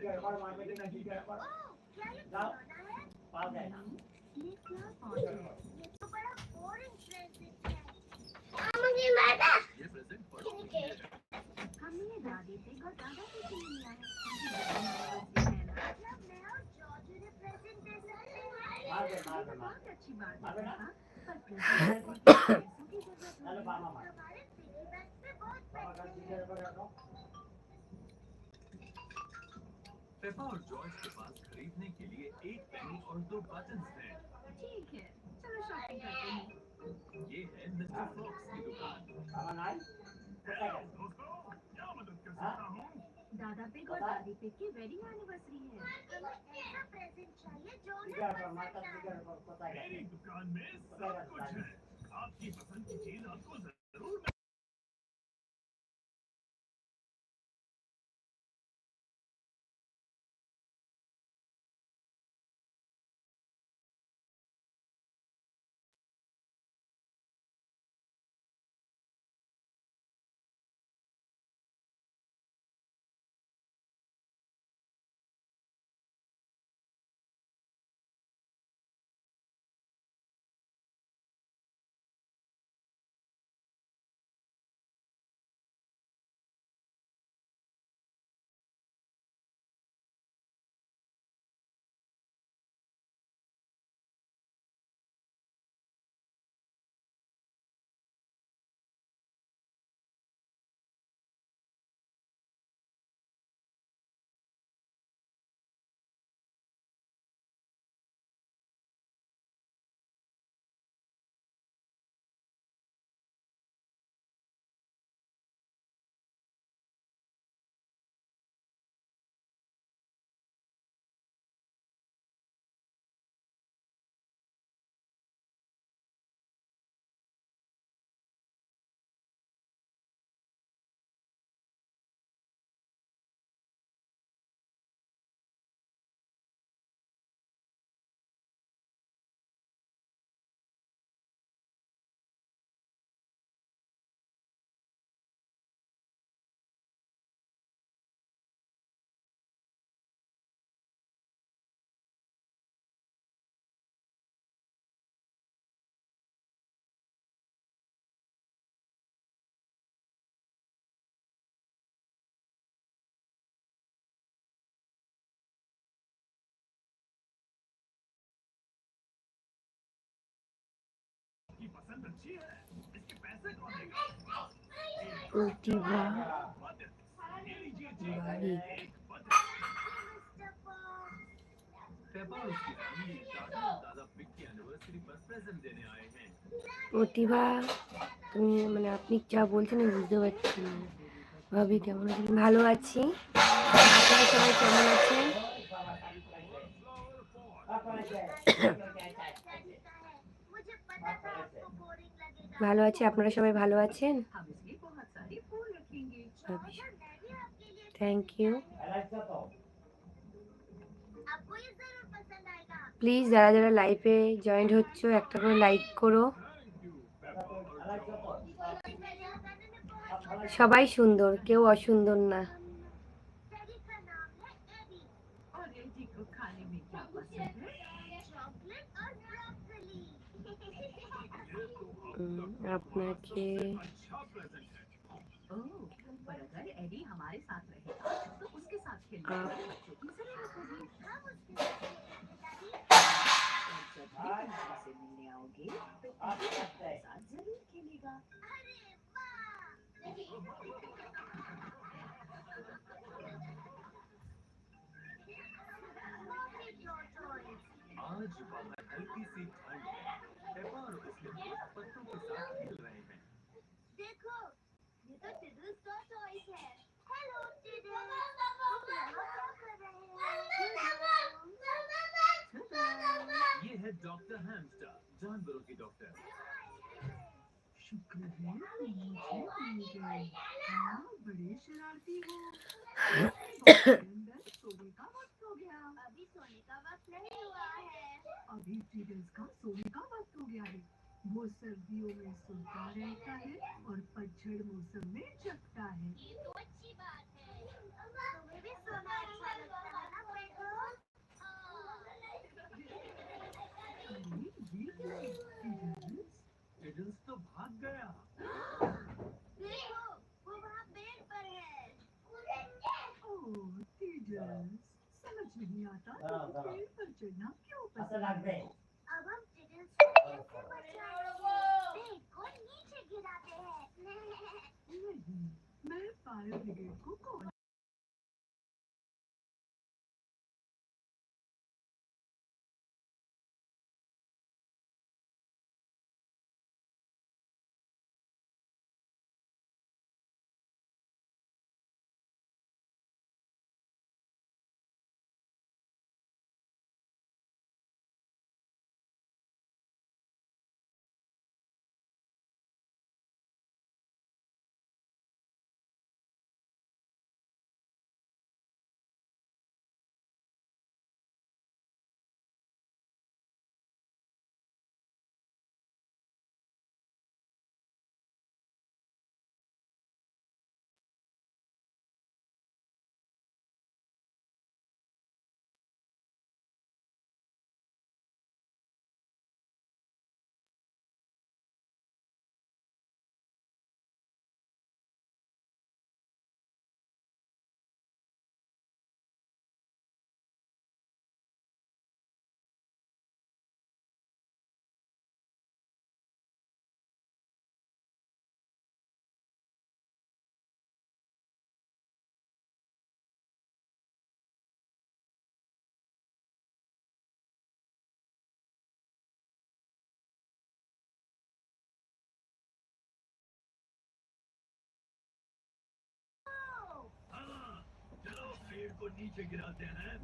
ठीक है पर मार बेटे नहीं पर जाओ। खिलौना है है मुझे के है हमने दादी से और दादा से लिया है ना ने बहुत अच्छी बात है पर को पैसों की हमारे बहुत पापा है और जॉर्ज के पास खरीदने के लिए एक पेनी और दो बटन्स हैं। ठीक है चलो शॉपिंग करते हैं। ये है मिस्टर फॉक्स की दुकान। दोस्तों क्या मदद कर हाँ? सकता हूँ? दादा पिग और दादी पिग की वेडिंग एनिवर्सरी है। ऐसा प्रेजेंट चाहिए जो मेरी दुकान में सब कुछ है। आपकी पसंद की चीज़ आपकी প্রতিভা বারিক প্রতিভা, তুমি মানে আপনি যা বলছেন বুঝতে পারছি না। ভাবি, কেমন আছেন? ভালো আছি। আপনারা সবাই কেমন আছেন? ভালো আছি, আপনারা সবাই ভালো আছেন? থ্যাংক ইউ প্লিজ যারা যারা লাইভে জয়েন্ট হচ্ছ, একটা করে লাইক করো। সবাই সুন্দর, কেউ অসুন্দর না। वाह आज बाहर हल्की सी ठंड है। और उसके पत्तों के साथ खेल रहे हैं? देखो ये तो टिडल्स का टॉयज है? हेलो हो ये है डॉक्टर हैमस्टर जानवरों की डॉक्टर शुक्र है मुझे मिल गए हाँ बड़े शरारती हो। सोने का वक्त हो गया। अभी सोने का वक्त नहीं हुआ है। अभी टिडल्स का सोने का वक्त हो गया है। वो सर्दियों में सुनता रहता है और पतझड़ मौसम में जगता है। ये तो अच्छी बात है। तुम्हें भी सोना अच्छा लगता हाँ। तो भाग गया। देखो वो वहाँ पर है। तेजस समझ नहीं आता पेड़ पर चढ़ना क्यों पसंद है? को नीचे गिराते हैं।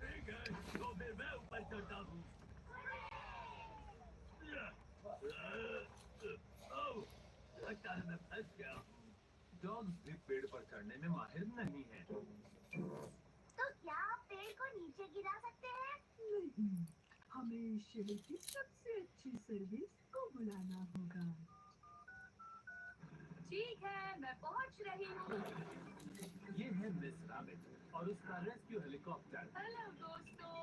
ठीक है तो फिर मैं ऊपर चढ़ता हूँ। लगता है मैं फंस गया डॉग्स भी पेड़ पर चढ़ने में माहिर नहीं है। तो क्या आप पेड़ को नीचे गिरा सकते हैं? नहीं हमें शहर की सबसे अच्छी सर्विस को बुलाना होगा। ठीक है मैं पहुँच रही हूँ। ये है मिस राबिट और उसका रेस्क्यू हेलीकॉप्टर। हेलो दोस्तों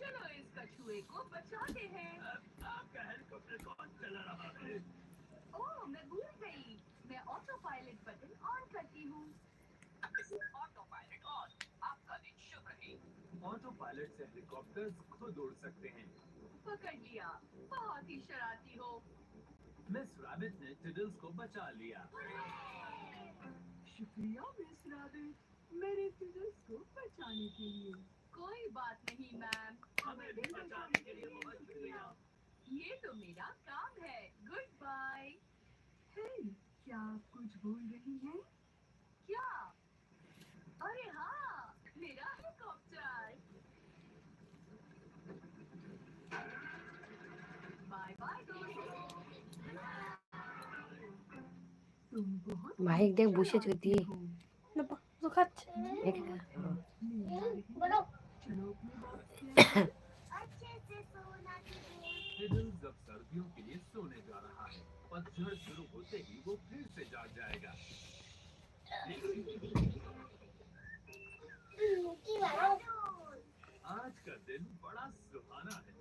चलो इस कछुए को बचाते हैं। आपका हेलीकॉप्टर कौन चला रहा है? ओह मैं भूल गई। मैं ऑटो पायलट बटन ऑन करती हूँ। ऑटो पायलट ऑन आपका दिन शुभ रहे। ऑटो पायलट से हेलीकॉप्टर्स खुद उड़ सकते हैं। पकड़ लिया। बहुत ही शरारती हो। मिस रैबिट ने टिडल्स को बचा लिया। शुक्रिया मिस राबिट मेरे स्टूडेंट्स को बचाने के लिए। कोई बात नहीं मैम हमें भी बचाने के लिए बहुत शुक्रिया। ये तो मेरा काम है। गुड बाय हे क्या आप कुछ बोल रही हैं? क्या? अरे हाँ से सोना चाहिए टिडल्स अब सर्दियों के लिए सोने जा रहा है पतझड़ शुरू होते ही वो फिर से जाग जाएगा आज का दिन बड़ा सुहाना है।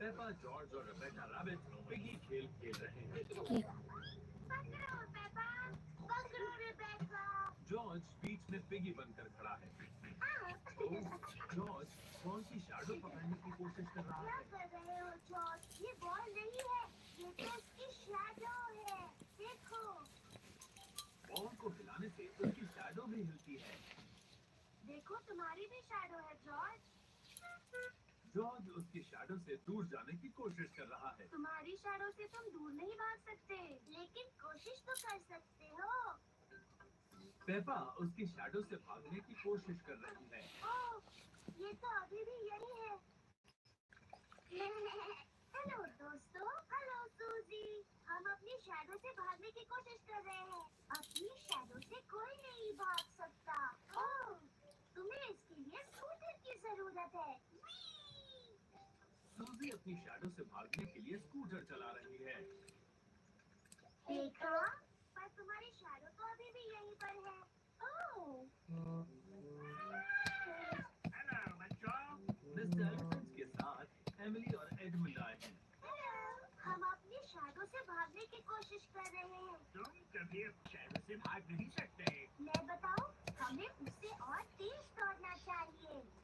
पेपा जॉर्ज और रेबेका रैबिट पिगी खेल खेल रहे हैं। जॉर्ज बीच में पिगी बनकर खड़ा है। जॉर्ज कौन सी शैडो पकड़ने की कोशिश कर रहा क्या है कर रहे हो जॉर्ज? ये बॉल नहीं है ये तो उसकी शैडो है। देखो। बॉल को हिलाने से उसकी शैडो भी हिलती है। देखो तुम्हारी भी शैडो है जॉर्ज। जॉर्ज उसकी शैडो से दूर जाने की कोशिश कर रहा है। तुम्हारी शैडो से तुम दूर नहीं भाग सकते लेकिन कोशिश तो कर सकते हो। पेपा उसकी शैडो से भागने की कोशिश कर रही है। ओह, ये तो अभी भी यही है। हेलो दोस्तों। हेलो सूजी हम अपनी शैडो से भागने की कोशिश कर रहे हैं। अपनी शैडो से कोई नहीं भाग सकता। ओह, तुम्हें इसके लिए स्कूटर की ज़रूरत है! सूजी अपनी शैडो से भागने के लिए स्कूटर चला रही है। देखो? पर तुम्हारी शैडो तो अभी भी यहीं पर है। हम भागने की कोशिश कर रहे हैं। भाग नहीं सकते। मैं बताऊँ हमें उससे और तेज दौड़ना चाहिए।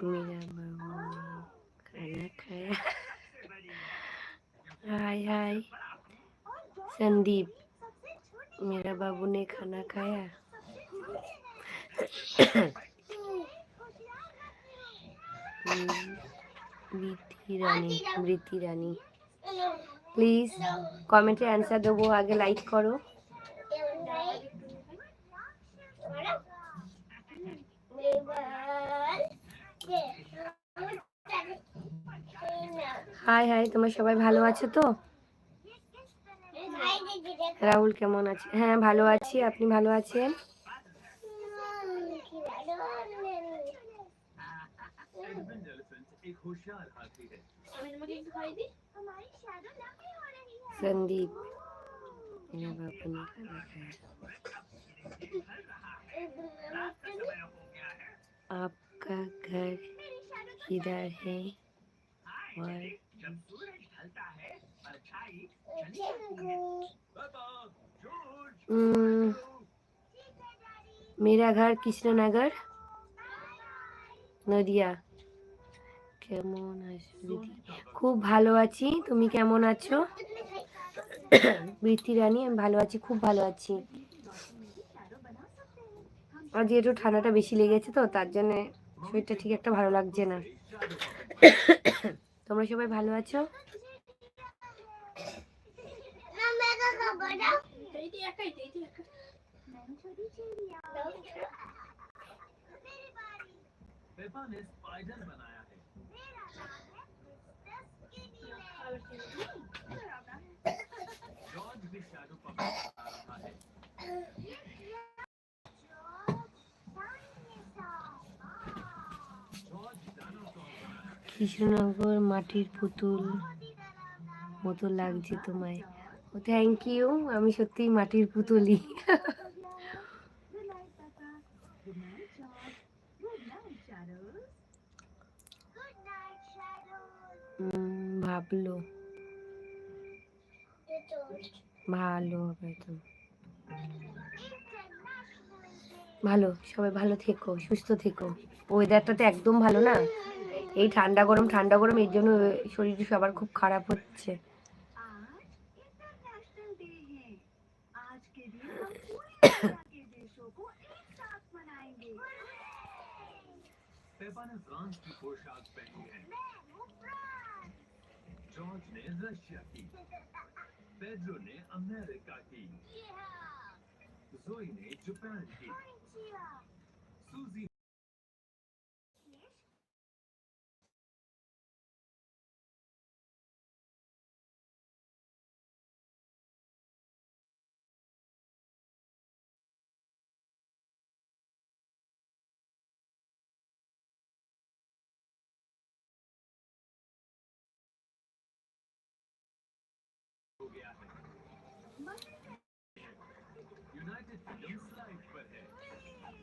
मेरा बाबू ने खाना खाया सबसे बड़ी है हाय हाय और जॉर्ज संदीप सबसे छोटी मेरा बाबू ने खाना खाया सबसे छोटे हैं होशियार रखियो हम्म, বৃতি রানী বৃতি রানী প্লিজ কমেন্টে অ্যান্সার দেবো আগে লাইক করো হাই হাই, তোমরা সবাই ভালো আছো তো? রাহুল কেমন আছে? হ্যাঁ ভালো আছি, আপনি ভালো আছেন? সন্দীপ। আপ एक होशियार हाथी है हमारी शैडो लंबी हो रही है संदीप मेरा बाबू ने खाना खाया रात का समय हो गया है आपका घर मेरी शैडो तो किधर है हाय और जब सूरज ढलता है परछाई चली जाती है बाबा जॉर्ज हम्म, ठीक है डैडी मेरा घर कृष्णनगर নদিয়া কেমন আছো দিদি খুব ভালো আছি তুমি কেমন আছো বৃত্তি রানী আমি ভালো আছি খুব ভালো আছি আর যেহেতু ঠান্ডাটা বেশি লেগেছে তো তার জন্যে শরীরটা ঠিক একটা ভালো লাগছে না। তোমরা সবাই ভালো আছো? কৃষ্ণনগর মাটির পুতুল মতো লাগছে তোমায়। ও থ্যাংক ইউ আমি সত্যিই মাটির পুতুলই। ভাবলো। ভালো হবে তো। ভালো, সবাই ভালো থেকো, সুস্থ থেকো। ওয়েদারটা তো একদম ভালো না? এই ঠান্ডা গরম ঠান্ডা গরম এর জন্য শরীর সবার খুব খারাপ হচ্ছে आज इंटरनेशनल डे है आज के दिन हम पूरी दुनिया के देशों को एक साथ मनाएंगे पेपा ने फ्रांस की पोशाक पहनी है जॉर्ज ने रशिया की पेड्रो ने अमेरिका की जोई ने जापान की सूजी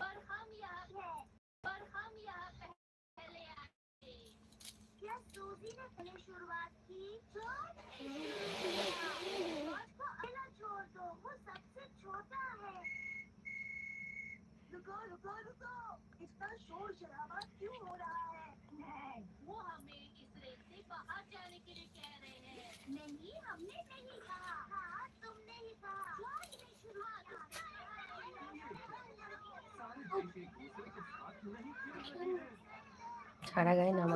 पर हम यहाँ पर हम यहाँ पहले आए। क्या सूजी ने पहले शुरुआत की जॉर्ज जॉर्ज को अलग छोड़ दो वो सबसे छोटा है। रुको रुको रुको इतना शोर शराबा क्यों हो रहा है? वो हमें इस रेस से बाहर जाने के लिए कह रहे हैं। नहीं हमने नहीं कहा। हाँ तुमने ही कहा। नहीं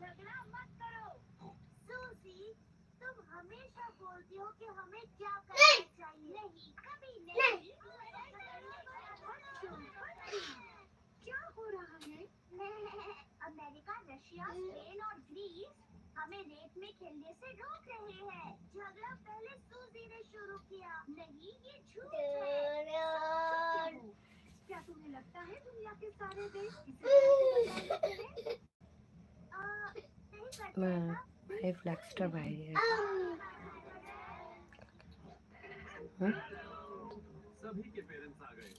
झगड़ा मत करो सूजी तुम हमेशा बोलती हो कि हमें क्या करना चाहिए नहीं। कभी नहीं क्या हो रहा है अमेरिका रशिया स्पेन और ग्रीस हमें रेत में खेलने से रोक रहे हैं? झगड़ा पहले सूजी ने शुरू किया नहीं ये झूठ है। क्या तुम्हें लगता है दुनिया के सारे देश इसे रिफ्लेक्स तो भाई है। हाँ? सभी के पेरेंट्स आ गए।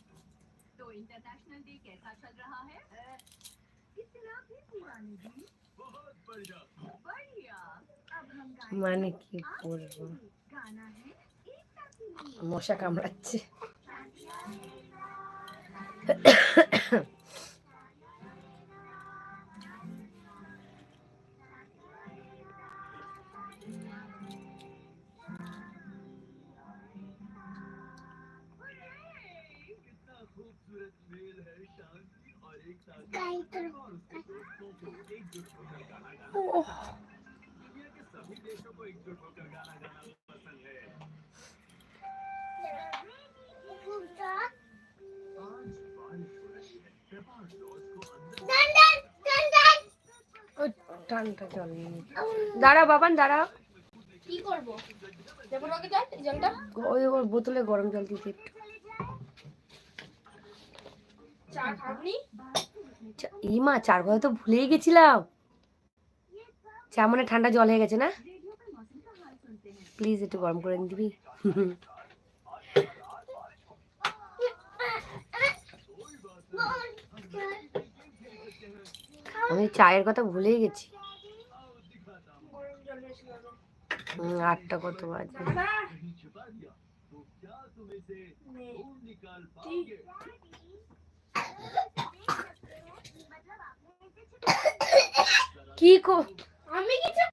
तो इंटरनेशनल डे कैसा चल रहा है? মানে কি করব? মশা কামড়াচ্ছে। টানটা জল দাঁড়া বাবান দাঁড়া। কি করব? জলটা? ওই ওর বোতলে গরম জল দিতে একটু। চা খাবনি? এই মা, চার কথা তো ভুলেই গেছিলাম। চামনে ঠান্ডা জল হয়ে গেছে না? প্লিজ একটু গরম করে দিবি। আমি চায়ের কথা ভুলেই গেছি। আটটা কত বাজে? কি আমি কিছু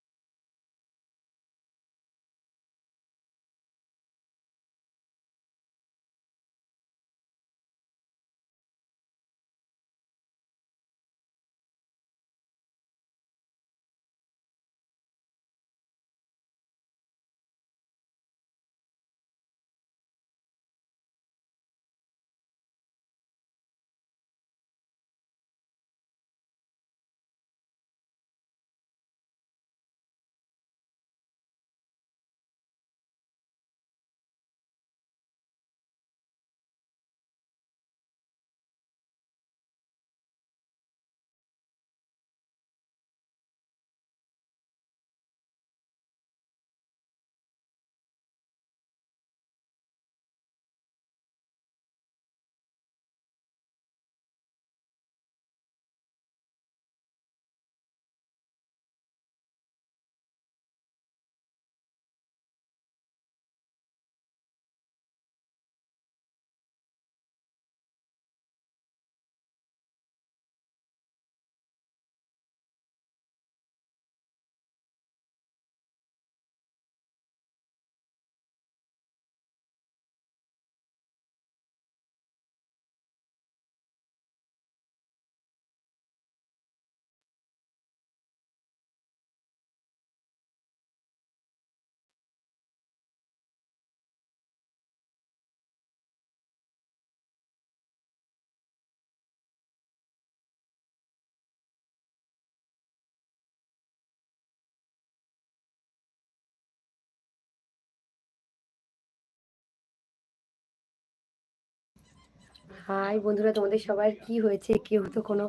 হাই বন্ধুরা, তোমাদের সবার কি হয়েছে? কেউ তো কোনো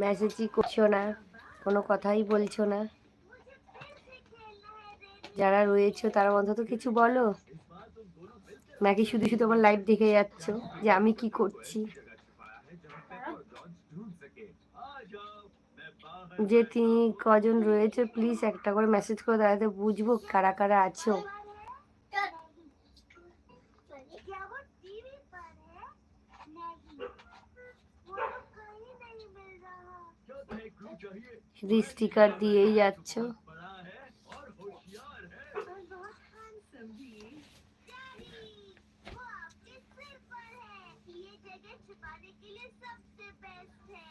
মেসেজই করছ না, কোনো কথাই বলছো না। যারা রয়েছে, তারা অন্তত কিছু বলো। নাকি শুধু শুধু আমার লাইভ দেখে যাচ্ছ যে আমি কি করছি? যে তিনি কজন রয়েছে প্লিজ একটা করে মেসেজ করে দাঁড়াতে, বুঝব কারা কারা আছো। सबसे बेस्ट है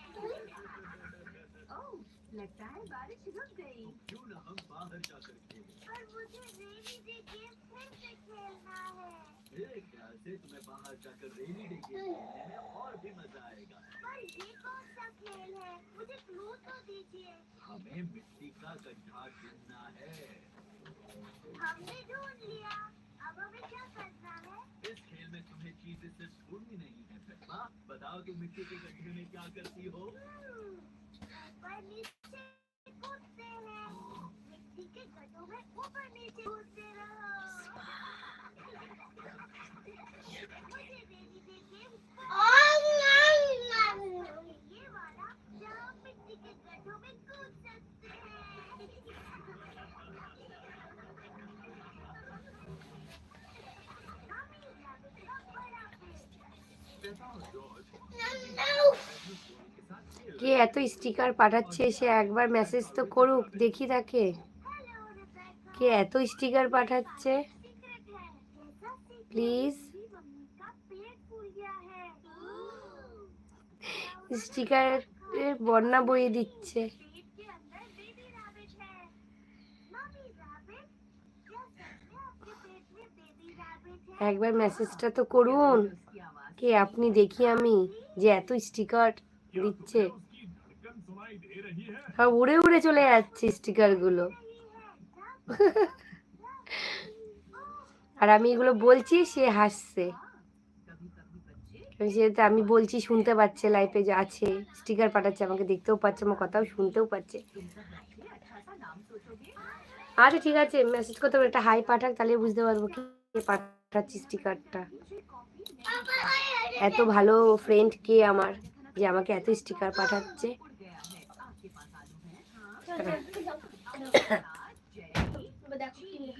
ओह लगता है बारिश रुक गई क्यों ना हम बाहर जाकर खेलें पर मुझे रेनी डे गेम फिर से खेलना है। बाहर जाकर रेनी और भी मज़ा आएगा पर खेल है। मुझे हमें मिट्टी का गड्ढा चुनना है इस खेल में तुम्हें चीज़ें सिर्फ़ ढूंढनी बताओ मिट्टी के गड्ढे में क्या करती हो ऊपर नीचे कूदते हैं मिट्टी के गड्ढों में ऊपर नीचे कूदते रहो কে এত স্টিকার পাঠাচ্ছে? সে একবার মেসেজ তো করুক, দেখি তাকে। কে এত স্টিকার পাঠাচ্ছে? প্লিজ স্টিকারের বন্যা বইয়ে দিচ্ছে। একবার মেসেজটা তো করুন। কে আপনি দেখি আমি যে এত স্টিকার দিচ্ছে? হ্যাঁ উড়ে উড়ে চলে যাচ্ছে স্টিকারগুলো। আর আমি এগুলো বলছি, সে হাসছে। সে আমি বলছি, শুনতে পাচ্ছে লাইফে যে আছে স্টিকার পাঠাচ্ছে, আমাকে দেখতেও পাচ্ছে, আমার কথাও শুনতেও পাচ্ছে। আচ্ছা ঠিক আছে মেসেজ করতে হবে, একটা হাই পাঠাক, তাহলে বুঝতে পারব কি পাঠাচ্ছি স্টিকারটা এত ভালো ফ্রেন্ড কে আমার যে আমাকে এত স্টিকার পাঠাচ্ছে।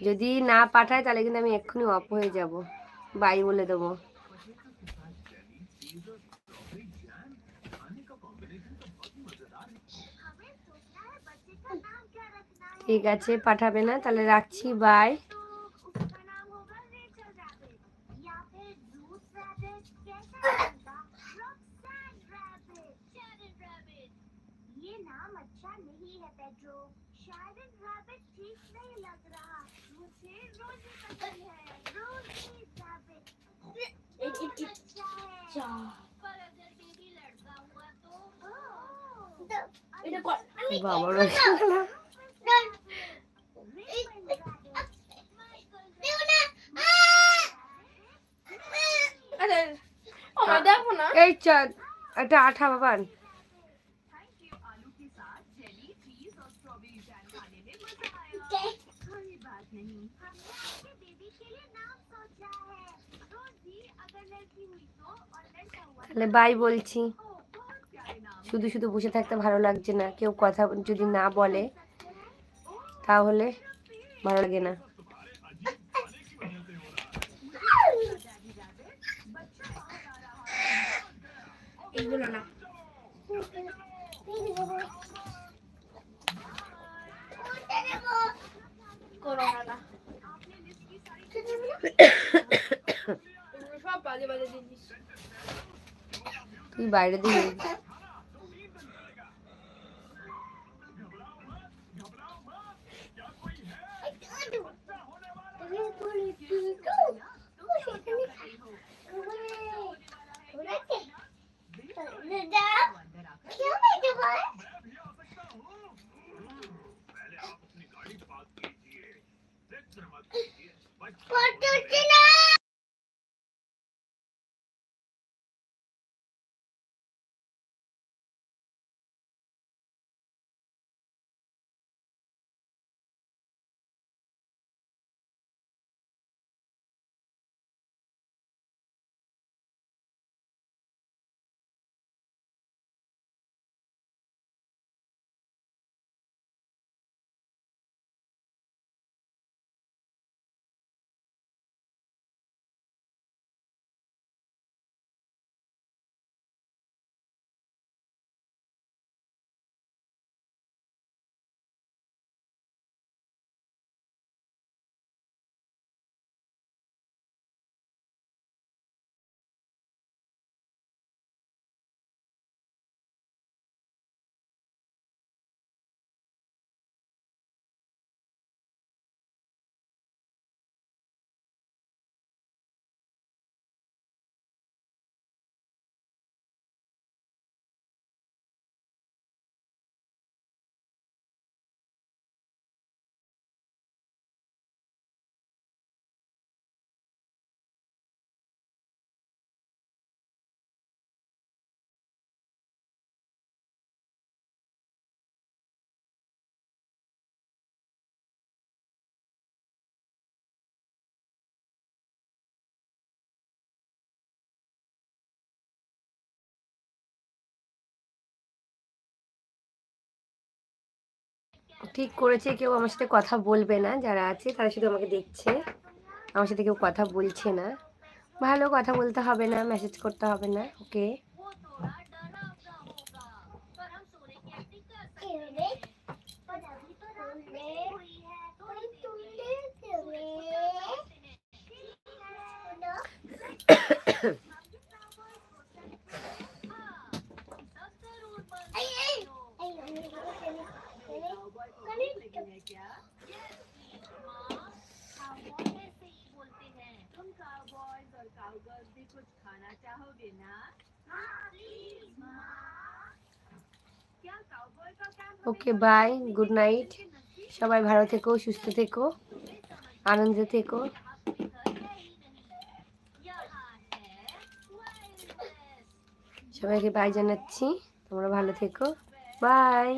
যদি না পাঠায় তাহলে কিন্তু আমি এক্ষুনি অফ হয়ে যাব। বাই বলে দেবো। ঠিক আছে, পাঠাবে না, তাহলে রাখছি বাই বাবার এই চাঁদ এটা আঠা বাবান। তাহলে বাই বলছি। শুধু শুধু বসে থাকতে ভালো লাগছে না কেউ কথা যদি না বলে তাহলে ভালো লাগে না। করোনা তুই বাইরে দিয়ে फ़ोटो चला ঠিক করেছে, কেউ আমার সাথে কথা বলবে না, যারা আছে তারা শুধু আমাকে দেখছে। আমার সাথে কেউ কথা বলছে না। ভালো কথা বলতে হবে না মেসেজ করতে হবে না ওকে বাই গুড নাইট সবাই ভালো থেকো, সুস্থ থেকো, আনন্দে থেকো। সবাইকে বাই জানাচ্ছি, তোমরা ভালো থেকো। বাই